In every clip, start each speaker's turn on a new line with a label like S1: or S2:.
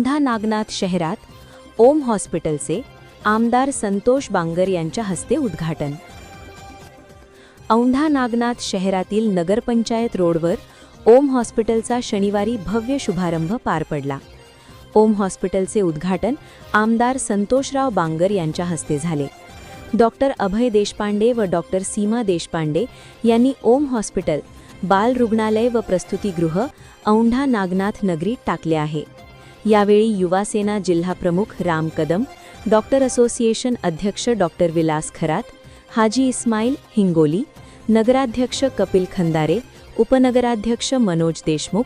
S1: औंढा नागनाथ शहरात ओम हॉस्पिटलचे आमदार संतोष बांगर यांच्या हस्ते उद्घाटन. औंढा नागनाथ शहरातील नगरपंचायत रोडवर ओम हॉस्पिटलचा शनिवारी भव्य शुभारंभ पार पडला. ओम हॉस्पिटलचे उद्घाटन आमदार संतोषराव बांगर यांच्या हस्ते झाले. डॉक्टर अभय देशपांडे व डॉक्टर सीमा देशपांडे यांनी ओम हॉस्पिटल बाल रुग्णालय व प्रस्तुतीगृह औंढा नागनाथ नगरीत टाकले आहे. यावेळी युवासेना जिल्हाप्रमुख राम कदम, डॉक्टर असोसिएशन अध्यक्ष डॉक्टर विलास खरात, हाजी इस्माईल हिंगोली, नगराध्यक्ष कपिल खंदारे, उपनगराध्यक्ष मनोज देशमुख,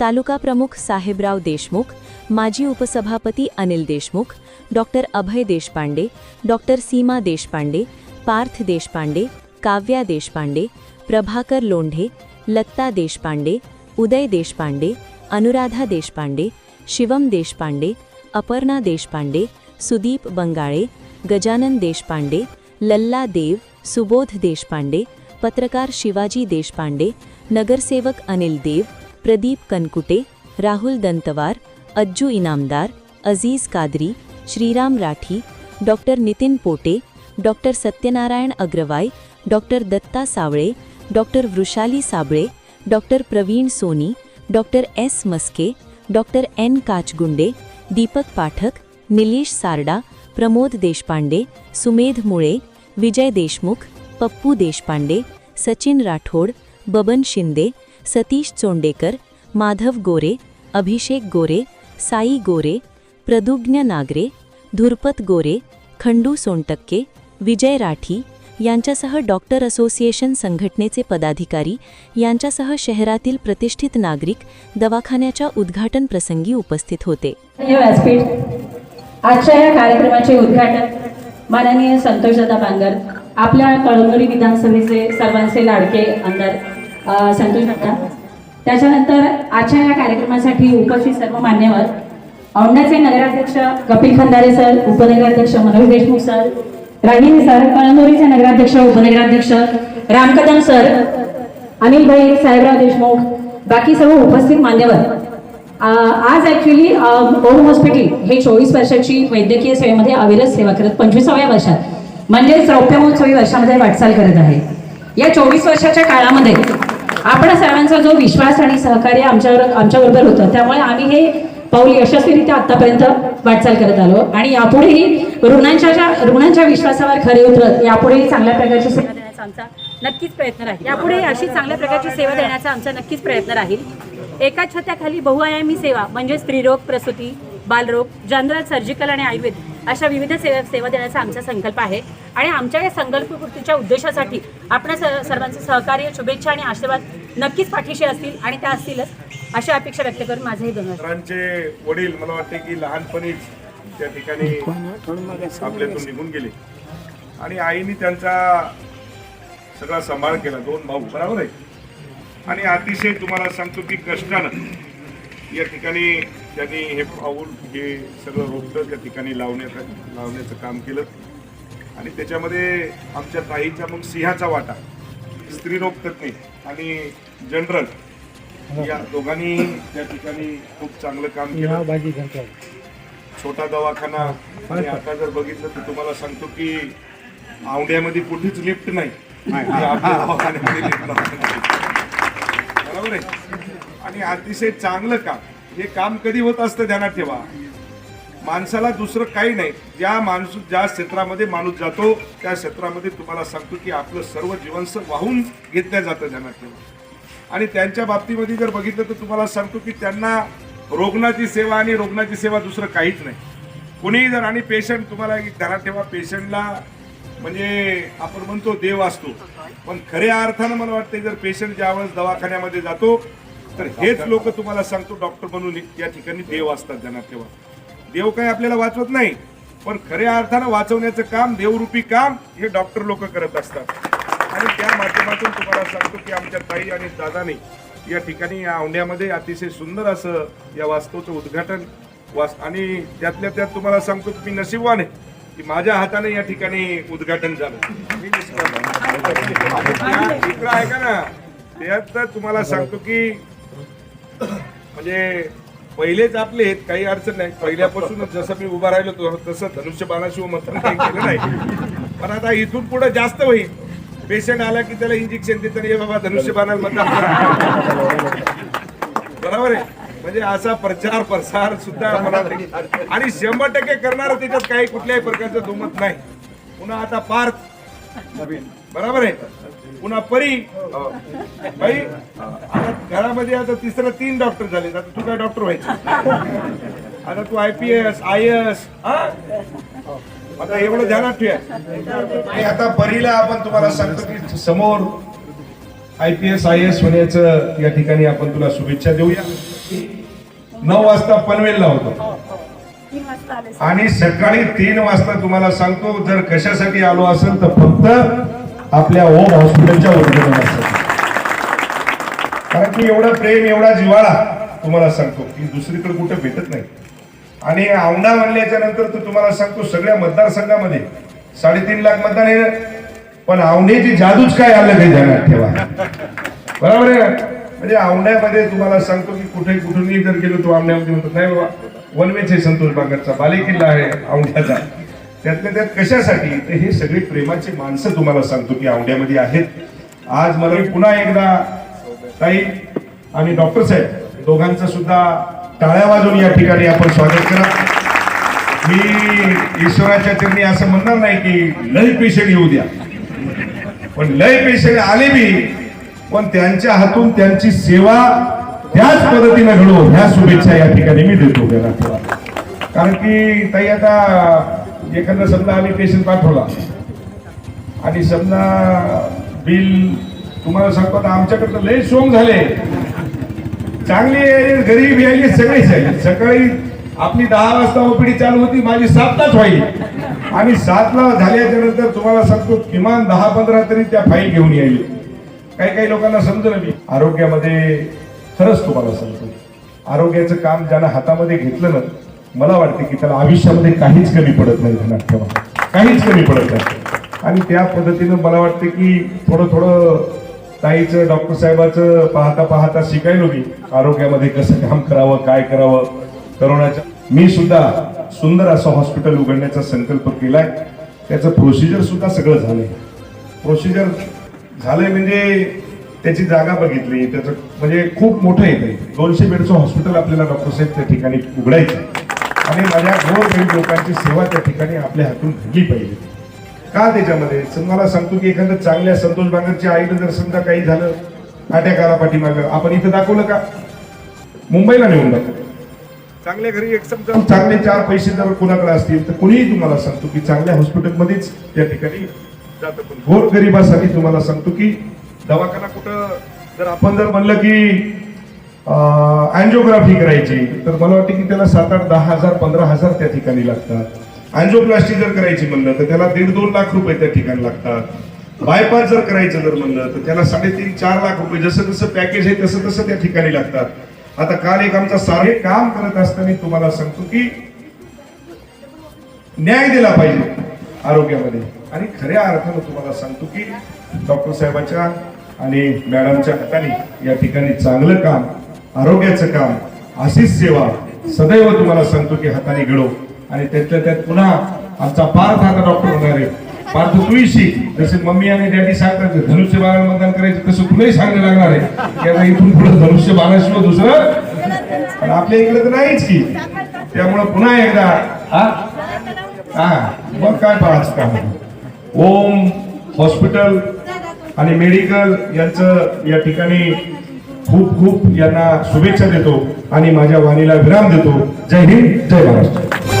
S1: तालुका प्रमुख साहेबराव देशमुख, माजी उपसभापती अनिल देशमुख, डॉक्टर अभय देशपांडे, डॉक्टर सीमा देशपांडे, पार्थ देशपांडे, काव्या देशपांडे, प्रभाकर लोंढे, लत्ता देशपांडे, उदय देशपांडे, अनुराधा देशपांडे शिवम देशपांडे, अपर्णा देशपांडे, सुदीप बंगाळे, गजानन देशपांडे, लल्ला देव, सुबोध देशपांडे, पत्रकार शिवाजी देशपांडे, नगरसेवक Anil Dev, Pradeep Kankute, Rahul Dantwar, Ajju Inamdar, Aziz Kadri, Shriram Rathi, doctor Nitin Pote, doctor Satyanarayan Agrawal doctor Datta Sawale, doctor Vrushali Sable, doctor Pravin Soni, doctor S Maske doctor N Kachgunde Deepak Pathak Nilesh Sarda Pramod Deshpande Sumedh Mule Vijay Deshmukh Pappu Deshpande Sachin Rathod Baban Shinde Satish चोंडेकर Madhav गोरे अभिषेक गोरे साई गोरे प्रदुज्ञ नागरे धुरपत गोरे खंडू सोनटक्के विजय राठी यांच्यासह doctor association संघटनेचे पदाधिकारी यांच्यासह शहरातील प्रतिष्ठित नागरिक दवाखान्याच्या उद्घाटन प्रसंगी उपस्थित होते.
S2: व्यासपीठ. आजच्या या कार्यक्रमाचे उद्घाटन माननीय संतोषदादा बांगर आपल्या कळमनुरी विधानसभेचे सर्वांचे लाडके आमदार संतोषदादा त्याच्यानंतर आजच्या या कार्यक्रमासाठी उपस्थित सर्व मान्यवर औंढ्याचे नगराध्यक्ष कपिल खंदारे सर उपनगराध्यक्ष मनोज देशमुख सर रागिनी सर कळमोरीचे नगराध्यक्ष उपनगराध्यक्ष रामकदम सर अनिल भाई साहेबराव देशमुख बाकी सर्व उपस्थित मान्यवर. आज ऍक्च्युली ओम हॉस्पिटल हे चोवीस वर्षाची वैद्यकीय सेवेमध्ये अविरत सेवा करत पंचवीसाव्या वर्षात म्हणजे चौथ्या महोत्सवी वर्षामध्ये वाटचाल करत आहे. या चोवीस वर्षाच्या काळामध्ये आपण सर्वांचा जो विश्वास आणि सहकार्य आमच्यावर आमच्याबरोबर होतं त्यामुळे आम्ही हे पाऊल यशस्वीरित्या आतापर्यंत वाटचाल करत आलो. आणि यापुढेही रुग्णांच्या ज्या- रुग्णांच्या विश्वासावर खरे उतरत यापुढेही चांगल्या प्रकारची सेवा देण्याचा आमचा नक्कीच प्रयत्न राहील. यापुढे अशी चांगल्या प्रकारची सेवा देण्याचा आमचा नक्कीच प्रयत्न राहील. एका छत्याखाली बहुआयामी सेवा म्हणजे स्त्रीरोग प्रसूती बालरोग जनरल सर्जिकल आणि आयुर्वेद अशा विविध सेवा सेवा देण्याचा आमचा संकल्प आहे. आणि आमच्या या संकल्पकृतीच्या उद्देशासाठी आपण सर्वांचे सहकार्य शुभेच्छा आणि आशीर्वाद नक्कीच पाठीशी असतील आणि त्या असतीलच. अशा अपेक्षा व्यक्त करून माझंही दोन
S3: मित्रांचे वडील मला वाटते की लहानपणीच त्या ठिकाणी आपल्यातून निघून गेले. आणि आईने त्यांचा सगळा सांभाळ केला दोन भाऊ बरोबर आहे? आणि अतिशय तुम्हाला सांगतो की कष्टानं या ठिकाणी त्यांनी हे पाऊल हे सगळं रोपटं त्या ठिकाणी लावण्याचं लावण्याचं काम केलं. आणि त्याच्यामध्ये आमच्या ताईच्या मग सिंहाचा वाटा स्त्रीरोग तज्ञ आणि जनरल या दोघांनी त्या ठिकाणी खूप चांगलं काम केलं. छोटा दवाखाना आणि आता जर बघितलं तर तुम्हाला सांगतो की औंढ्यामध्ये कुठेच लिफ्ट नाही. दवाखान्यामध्ये. बरोबर आहे? आणि अतिशय चांगलं काम. हे काम कधी होत असतं ध्यानात ठेवा. माणसाला दुसरं काही नाही. ज्या माणूस ज्या क्षेत्रामध्ये माणूस जातो त्या क्षेत्रामध्ये तुम्हाला सांगतो की आपलं सर्व जीवनस वाहून घेतलं जातं ध्यानात ठेवा. आणि त्यांच्या बाबतीमध्ये जर बघितलं तर तुम्हाला सांगतो की त्यांना रुग्णाची सेवा आणि रुग्णाची सेवा दुसरं काहीच नाही. कुणीही जर आणि पेशंट तुम्हाला एक ध्यानात ठेवा पेशंटला म्हणजे आपण म्हणतो देव असतो. पण खऱ्या अर्थानं मला वाटतं जर पेशंट ज्यावेळेस दवाखान्यामध्ये जातो तर हेच लोक तुम्हाला सांगतो डॉक्टर म्हणून या ठिकाणी देव असतात त्यांना ठेवा. देव काही आपल्याला वाचवत नाही पण खऱ्या अर्थानं वाचवण्याचं काम देवरूपी काम हे डॉक्टर लोक करत असतात. आणि त्या माध्यमातून सांगतो की आमच्या ताई आणि दादाने या ठिकाणी या औंढ्यामध्ये अतिशय सुंदर असं या वास्तूचं उद्घाटन वास आणि त्यातल्या त्यात तुम्हाला सांगतो की मी नशिबवान आहे की माझ्या हाताने या ठिकाणी उद्घाटन झालं. मी आहे. इकडं आहे का ना? त्यात तुम्हाला सांगतो की म्हणजे पहिलेच आपले आहेत काही अडचण नाही. पहिल्यापासूनच जसं मी उभा राहिलो तसं धनुष्य बाणाशिव मतदान काही केलं नाही. पण आता इथून पुढे जास्त होईल. पेशंट आला की त्याला इंजेक्शन देतात हे बाबा धनुष्य मतदान करा. बरोबर आहे? म्हणजे असा प्रचार प्रसार सुद्धा आणि शंभर टक्के करणार त्याच्यात काही कुठल्याही प्रकारचं दुमत नाही. पुन्हा आता पार्थ. बरोबर आहे? पुन्हा परी. भाई बाई आता घरामध्ये आता तिसरं तीन डॉक्टर झाले आता तू काय डॉक्टर व्हायचं? आता तू I P S I S आता एवढं ध्यानात ठेवा. आणि आता परीला आपण तुम्हाला सांगतो की समोर I P S I S होण्याचं या ठिकाणी आपण तुला शुभेच्छा देऊया. नऊ वाजता पनवेलला होतो. आणि सकाळी तीन वाजता तुम्हाला सांगतो जर कशासाठी आलो असेल तर फक्त आपल्या ओम हॉस्पिटलच्या उद्घाटनासाठी कारण की एवढं प्रेम एवढा जिवाळा तुम्हाला सांगतो की दुसरीकडे कुठे भेटत नाही. आणि औंढा म्हणल्याच्या नंतर तर तुम्हाला सांगतो सगळ्या मतदारसंघामध्ये साडेतीन लाख मतदान आहे पण औंढ्याची जादूच काय आलं काही ध्यानात ठेवा. बरोबर आहे ना? म्हणजे औंढ्यामध्ये तुम्हाला सांगतो की कुठे कुठूनही जर गेलो तो औंढ्यामध्ये म्हणतो नाही बाबा वनवेच आहे संतोष बागरचा बालेकिल्ला आहे औंढ्याचा. त्यातल्या त्यात कशासाठी? तर हे सगळे प्रेमाची माणसं तुम्हाला सांगतो की औंढ्यामध्ये आहेत. आज मला पुन्हा एकदा ताई आणि डॉक्टर साहेब दोघांचा सुद्धा टाळ्या वाजून या ठिकाणी आपण स्वागत करा. मी ईश्वराच्या चरणी असं म्हणणार नाही की लय पेशंट येऊ द्या. पण लय पेशंट आले बी पण त्यांच्या हातून त्यांची सेवा त्याच पद्धतीने घडो ह्या शुभेच्छा या ठिकाणी मी देतो. कारण की ताई आता एखादा समजा आम्ही पेशंट पाठवला. आणि समजा बिल तुम्हाला सांगतो आता आमच्याकडे लय सोंग झाले. चांगली यायली गरीब यायली सगळीच आहे. सकाळी आपली दहा वाजता ओपीडी चालू होती माझी सातलाच व्हायली. आणि सातला झाल्याच्यानंतर तुम्हाला सांगतो किमान दहा पंधरा तरी त्या फाईल घेऊन यायली. काही काही लोकांना समजलं मी आरोग्यामध्ये खरंच तुम्हाला सांगतो आरोग्याचं काम ज्यानं हातामध्ये घेतलं ना मला वाटते की त्याला आयुष्यामध्ये काहीच कमी पडत नाही ध्यानात ठेवा काहीच कमी पडत नाही. आणि त्या पद्धतीनं मला वाटतं की थोडं थोडं ताईचं डॉक्टर साहेबाचं पाहता पाहता शिकायलो मी. आरोग्यामध्ये कसं काम करावं काय करावं. करोनाच्या मी सुद्धा सुंदर असं हॉस्पिटल उघडण्याचा संकल्प केलाय. त्याचं प्रोसिजर सुद्धा सगळं झालंय. प्रोसिजर झालंय म्हणजे त्याची जागा बघितली. त्याचं म्हणजे खूप मोठं येते दोनशे बेडचं हॉस्पिटल आपल्याला डॉक्टर साहेब त्या ठिकाणी उघडायचं आणि माझ्या गोरगरीब लोकांची सेवा त्या ठिकाणी आपल्या हातून घडली पाहिजे. का त्याच्यामध्ये? मला सांगतो की एखादं चांगल्या संतोष बांगरच्या आईनं जर समजा काही झालं अटॅक पाठीमागं आपण इथं दाखवलं का? मुंबईला नेऊन दाखवलं. चांगल्या घरी एक समजा चांगले चार पैसे जर कुणाकडे असतील तर कुणीही तुम्हाला सांगतो की चांगल्या हॉस्पिटलमध्येच त्या ठिकाणी जातं पण. गोर गरिबासाठी तुम्हाला सांगतो की दवाखाना कुठं जर आपण जर म्हणलं की अँजिओग्राफी करायची तर मला वाटते की त्याला सात आठ दहा हजार पंधरा हजार त्या ठिकाणी लागतात. अँजिओप्लास्टी जर करायची म्हणलं तर त्याला दीड दोन लाख रुपये त्या ठिकाणी लागतात. बायपास जर करायचं जर म्हणलं तर त्याला साडेतीन चार लाख रुपये जसं जसं पॅकेज आहे तसं तसं त्या ठिकाणी लागतात. आता काल एक आमचा सारे काम करत असताना तुम्हाला सांगतो की न्याय दिला पाहिजे आरोग्यामध्ये. आणि खऱ्या अर्थानं तुम्हाला सांगतो की डॉक्टर साहेबाच्या आणि मॅडमच्या हाताने या ठिकाणी चांगलं काम आरोग्याचं काम अशीच सेवा सदैव तुम्हाला सांगतो की हाताने घडो. आणि त्यातल्या त्यात पुन्हा आमचा पार्थ आता डॉक्टर होणार आहे. पार्थ तुळशी जसे मम्मी आणि डॅडी सांगतात धनुष्य बाळा मतदान करायचं तसं तुलाही सांगणं लागणार आहे. की आता इथून पुढे धनुष्य बाळाशिवाय दुसरं पण आपल्या इकडे तर नाहीच की. त्यामुळं पुन्हा एकदा हा? हा मग काय पाहायचं काम ओम हॉस्पिटल आणि मेडिकल यांचं या ठिकाणी खूप खूप यांना शुभेच्छा देतो आणि माझ्या वाणीला विराम देतो. जय हिंद जय महाराष्ट्र.